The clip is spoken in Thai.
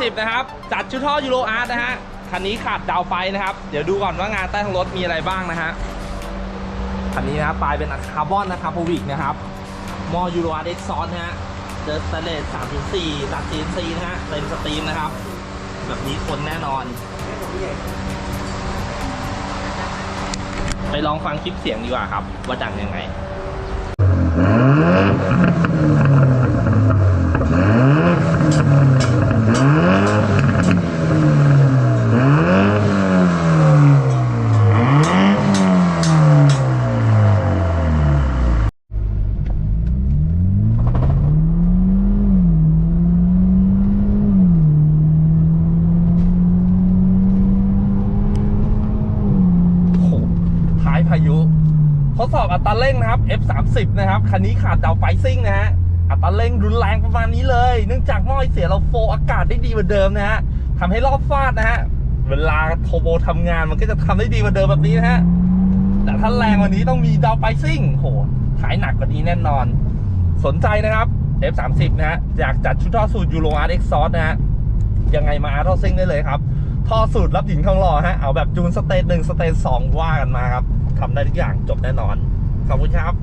30 นะครับ จัดชุดท่อยูโรอาร์ตนะฮะ คันนี้ขาดดาวไฟนะครับ เดี๋ยวดูก่อนว่างานใต้ท้องรถมีอะไรบ้างนะฮะ คันนี้นะครับปลายเป็นคาร์บอนนะครับโพวิกนะครับ มอยูโรอาร์เอ็กซอนนะฮะเจอสเตเลส3.4ตัด CNC นะฮะ เต็มสตรีมนะครับ แบบนี้ทนแน่นอน ไปลองฟังคลิปเสียงดีกว่าครับ ว่าดังยังไง โอ้โหท้ายุ ทดสอบอัตราเร่งนะครับ F30 นะครับ คันนี้ขาดดาวไฟซิ่งนะฮะ อัตราเร่งรุนแรงประมาณนี้เลย เนื่องจากหม้อไอเสียเราโฟอากาศได้ดีกว่าเดิมนะฮะทำให้รอบฟาดนะฮะ เวลาโทโบทำงานมันก็จะทำได้ดีกว่าเดิมแบบนี้นะฮะ แต่ถ้าแรงว่านี้ต้องมีดาวไฟซิ่งโหขายหนักกว่านี้แน่นอน สนใจนะครับ F30 นะฮะ อยากจัดชุดท่อสูตรยูโรอาร์เอ็กซ์ซอสนะฮะ ยังไงมาอาร์ทอซิ่งได้เลยครับท่อสูตรรับหญิงทองหล่อฮะ เอาแบบจูนสเตจหนึ่งสเตจสองว่ากันมาครับ ทำได้ทุกอย่างจบแน่นอน ขอบคุณครับ